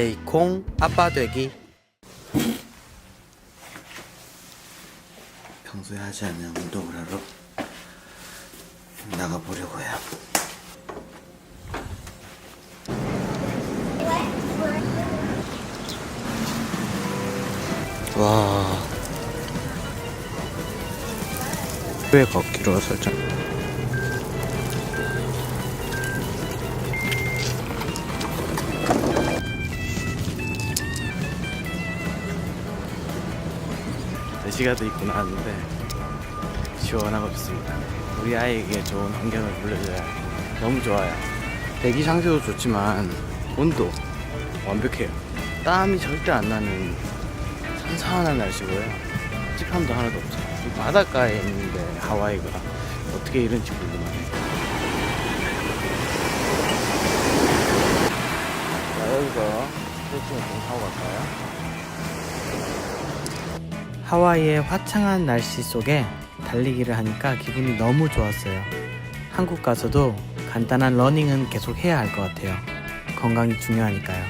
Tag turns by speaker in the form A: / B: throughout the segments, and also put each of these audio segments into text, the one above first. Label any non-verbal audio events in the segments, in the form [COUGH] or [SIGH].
A: 제이콩 아빠 되기 평소에 하지 않는 운동을 하러 나가보려고요 와. 왜 걷기로 설정? 돼 있고 나왔는데 시원하고 좋습니다. 우리 아이에게 좋은 환경을 물려줘야 너무 좋아요. 대기 상태도 좋지만 온도 완벽해요. 땀이 절대 안 나는 선선한 날씨고요. 찝함도 하나도. 이 바닷가에 있는데 하와이가 어떻게 이런지 궁금하네요. 자, 여기서 스트레칭을 좀 하고 갈까요? 하와이의 화창한 날씨 속에 달리기를 하니까 기분이 너무 좋았어요. 한국 가서도 간단한 러닝은 계속 해야 할 것 같아요. 건강이 중요하니까요.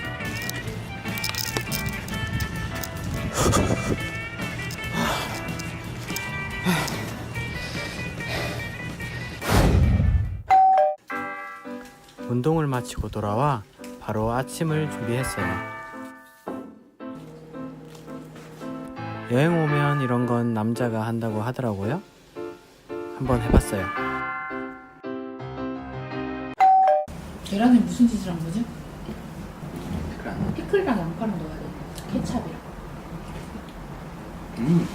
A: 운동을 마치고 돌아와 바로 아침을 준비했어요. 여행 오면 이런 건 남자가 한다고 하더라고요. 한번 해봤어요.
B: 계란에 무슨 짓을 한 거죠? 피클이랑 양파랑 넣어야 돼. 케찹이랑.
A: 음,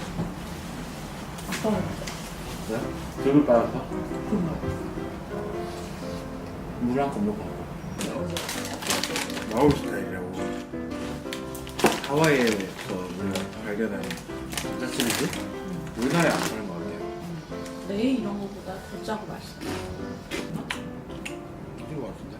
B: 아빠가
A: 그래? 빨아서
B: 그런 거.
A: 물한컵 넣고 나올 스타일이라고. 하와이에서 우리가 발견한 부자치즈 우리나라에 안 파는 것 같아요.
B: 레이 이런 거보다 더 짜고 맛있어.
A: 이거 같은데?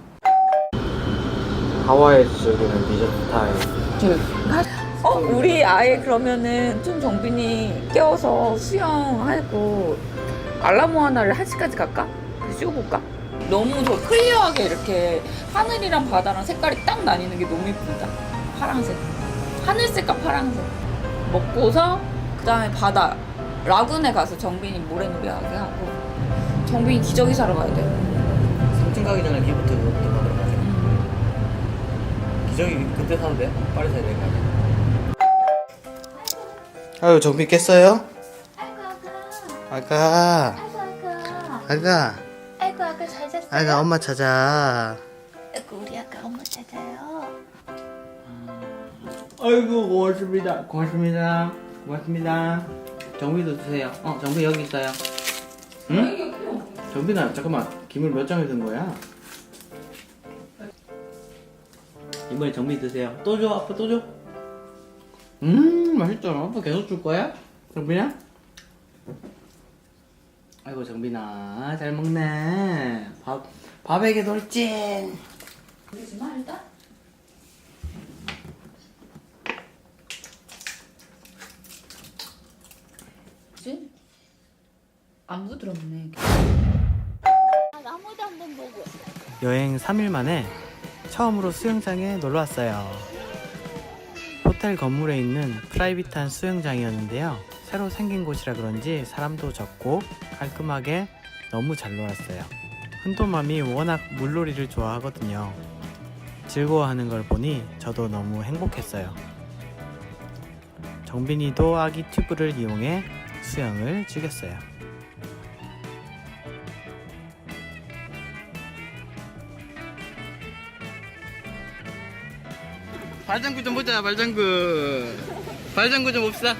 A: 하와이에서 즐기는 디저트 타임.
C: 어, 우리 아예 그러면은 좀 정빈이 깨워서 수영하고 알라모 하나를 1시까지 갈까? 쉬어볼까? 너무 저 클리어하게 이렇게 하늘이랑 바다랑 색깔이 딱 나뉘는 게 너무 예쁩니다. 파랑색. 하늘색과 파랑색. 먹고서 그 다음에 바다. 라군에 가서 정빈이 모래놀이 하게 하고 정빈이 기저귀 사러 가야 돼.
A: 삼층 가기 전에 기부터 그거부터 받으러 가자. 기저귀 그때 사도 돼? 빨리 사야 돼. 아유 정빈 깼어요? 아가
D: 아이고 아가
A: 아가
D: 아이고 아가 잘 잤어요?
A: 아가 엄마 찾아
D: 아이고
A: 아이고 고맙습니다. 고맙습니다. 고맙습니다. 정빈도 드세요. 어 정빈 여기 있어요. 응? 정빈아 잠깐만. 김을 몇 장을 든 거야? 이번에 정빈 드세요. 또 줘 아빠 또 줘? 음 맛있잖아. 아빠 계속 줄 거야? 정빈아? 아이고 정빈아 잘 먹네. 밥 밥에게 돌진
B: 그러지 마 일단. 그치? 안 부드럽네.
D: 나무도 한 번 보고
A: 여행 3일 만에 처음으로 수영장에 놀러 왔어요. 호텔 건물에 있는 프라이빗한 수영장이었는데요. 새로 생긴 곳이라 그런지 사람도 적고 깔끔하게 너무 잘 놀았어요. 흔도맘이 워낙 물놀이를 좋아하거든요. 즐거워하는 걸 보니 저도 너무 행복했어요. 정빈이도 아기 튜브를 이용해 수영을 즐겼어요. 발장구 좀 보자 발장구 발장구 좀 봅시다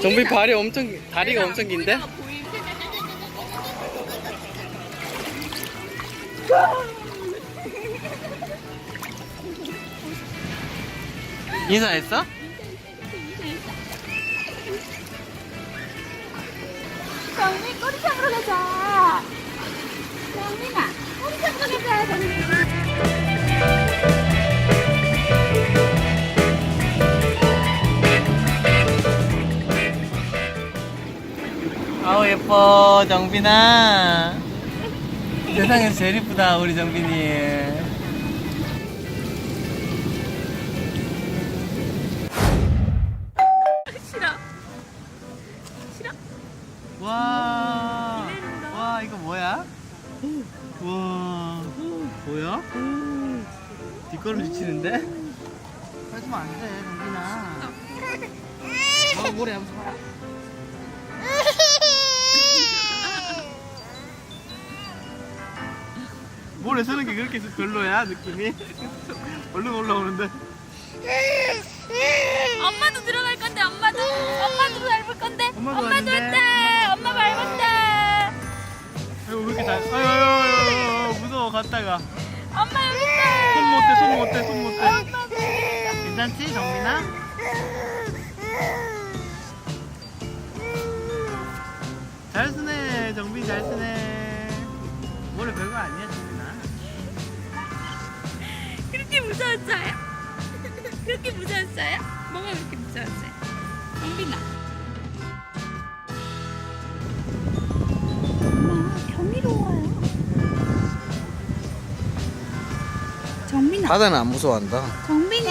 A: 정비 발이 엄청 다리가 엄청 긴데? 인사했어?
D: 정민 꼬리 잡으러 가자. 정민아 꼬리 잡으러 가자
A: 아우 예뻐 정빈아. 세상에서 제일 이쁘다 우리 정빈이 뒷걸음 지치는데? 하지면 안 돼, 정빈아. 아, 뭐래, 한번 봐라. 모래 서는 게 그렇게 별로야, 느낌이? 얼른 올라오는데?
C: 엄마도 들어갈 건데 엄마도 엄마도 밟을 건데
A: 엄마도
C: 엄마도
A: 왔는데.
C: 했다 엄마 밟았다
A: 아이고, 왜 이렇게 잘, 아유, 아유, 아유, 아유, 무서워, 갔다가.
C: 엄마 여기 있다
A: 손 못대, 손. 괜찮지, 정민아? 잘 쓰네, 정빈 잘 쓰네. 뭐래 별거 아니야, 정민아.
C: 그렇게 무서웠어요? 그렇게 무서웠어요? 뭐가 그렇게 무서웠어요? 영빈아
D: 엄마 경이로워요. 정민아,
A: 바다는 안 무서워한다.
D: 정민이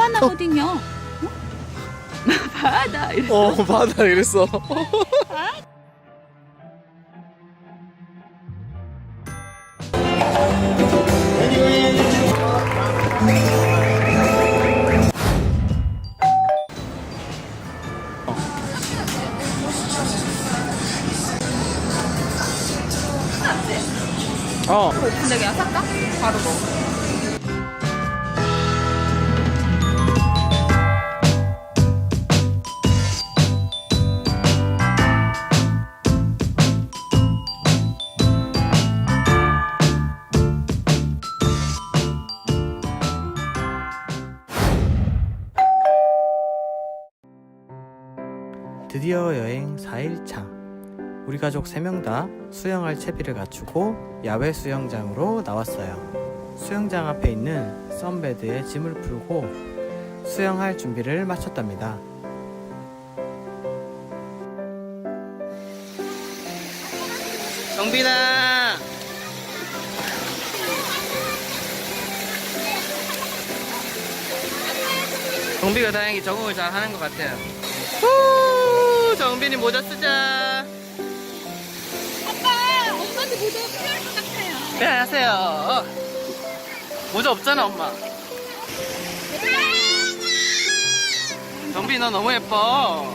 D: 모아나거든요. [LAUGHS]
C: 바다 이래
A: 어, 바다 이랬어. 어.
C: 근데 그냥 살까? 바로 먹어
A: 드디어 여행 4일차. 우리 가족 3명 다 수영할 채비를 갖추고 야외 수영장으로 나왔어요. 수영장 앞에 있는 썬베드에 짐을 풀고 수영할 준비를 마쳤답니다. 정빈아! 정비가 다행히 적응을 잘 하는 것 같아요. 후, 정빈이 모자 쓰자.
D: 아빠, 엄마도 모자 필요할 것 같아요.
A: 네, 안녕하세요. 모자 없잖아, 엄마. 정빈이 너 너무 예뻐.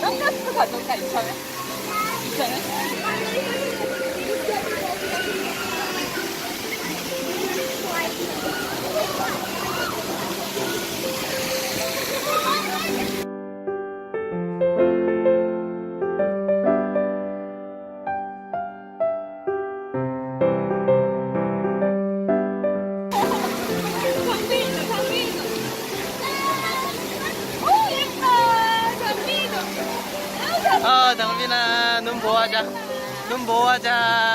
C: 선글라스 가져올까 이참에? 이참에?
D: Raja.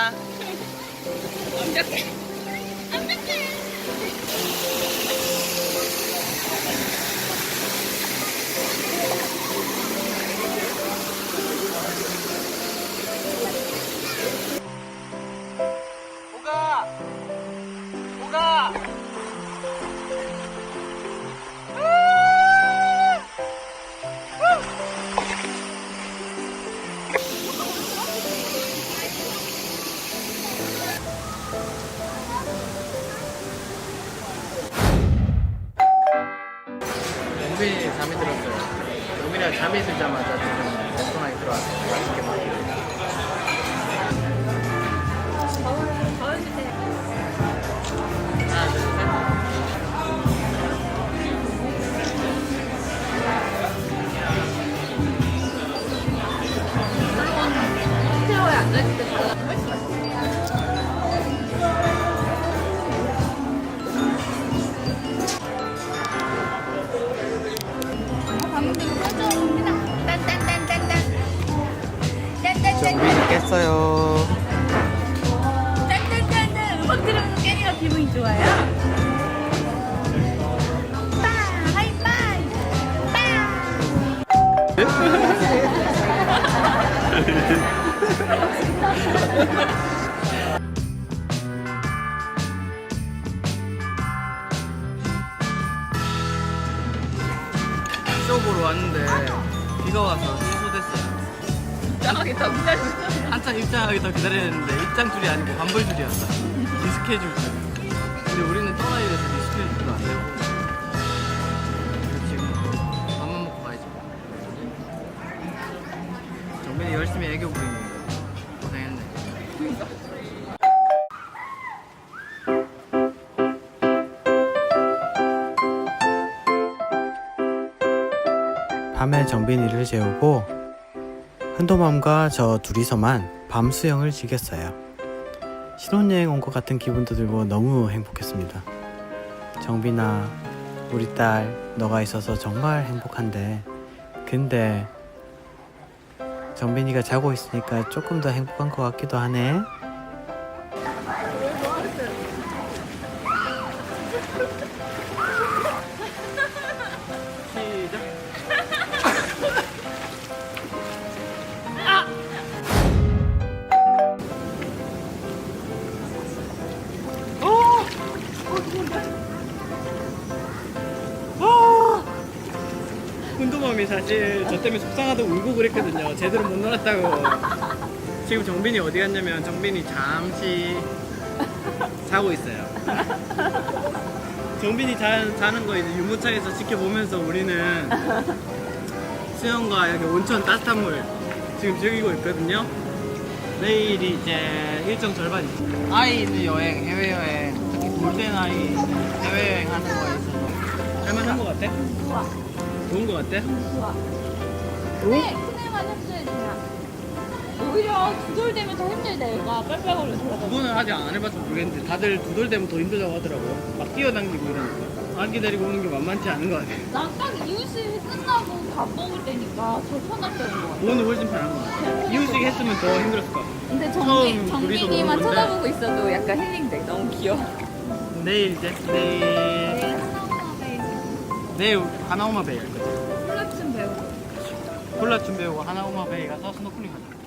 A: 쇼 보러 왔는데 비가 와서 취소됐어요.
C: 짱하겠다 기다리고
A: 한참 입장하기 더 기다려야 했는데 입장 줄이 아니고 환불 줄이었어. 리스케줄 줄. 근데 우리는 떠나야 돼서 리스케줄도 안 되고. 지금 밥만 먹고 가야지. 정민이 열심히 애교. 고생했네. 밤에 정빈이를 재우고 흔도맘과 저 둘이서만 밤 수영을 즐겼어요. 신혼여행 온 것 같은 기분도 들고 너무 행복했습니다. 정빈아, 우리 딸, 너가 있어서 정말 행복한데, 근데 정빈이가 자고 있으니까 조금 더 행복한 것 같기도 하네. 훈도맘이 사실 저 때문에 속상하다고 울고 그랬거든요. 제대로 못 놀았다고. 지금 정빈이 어디 갔냐면 정빈이 잠시 자고 있어요. 정빈이 자, 자는 거 이제 유모차에서 지켜보면서 우리는 수영과 여기 온천 따뜻한 물 지금 즐기고 있거든요. 내일이 이제 일정 절반이죠. 아이 있는 여행, 해외여행, 특히 돌된 아이 해외여행 하는 거에 있어서 할만한 거 같아? 좋은 거 같아?
B: 좋아.
D: 네, 그날만 했어야지. 오히려 두돌되면 더 힘들다, 얘가. 빨빨 걸려 들어가.
A: 그거는 아직 안 해봐서 모르겠는데 다들 두돌 되면 더 힘들다고 하더라고요. 막 뛰어당기고 이러니까. 안 기다리고 오는 게 만만치 않은 것 같아요.
D: 난딱 이웃이 끝나고 밥 먹을 때니까 더 편했던 것 같아.
A: 그거는 훨씬 편한 것 같아요. 이웃식 했으면 더 힘들었을 것 같아요.
C: 근데
A: 처음
C: 정빈,
A: 둘이서
C: 정빈이만
A: 먹는.
C: 쳐다보고 있어도 약간 힐링돼 너무 귀여워
A: 내일 이제 내일. 내일 하나오마 베이 할 거지.
D: 콜라춤 배우고.
A: 콜라춤 배우고 하나오마 베이 가서 스노클링 하자.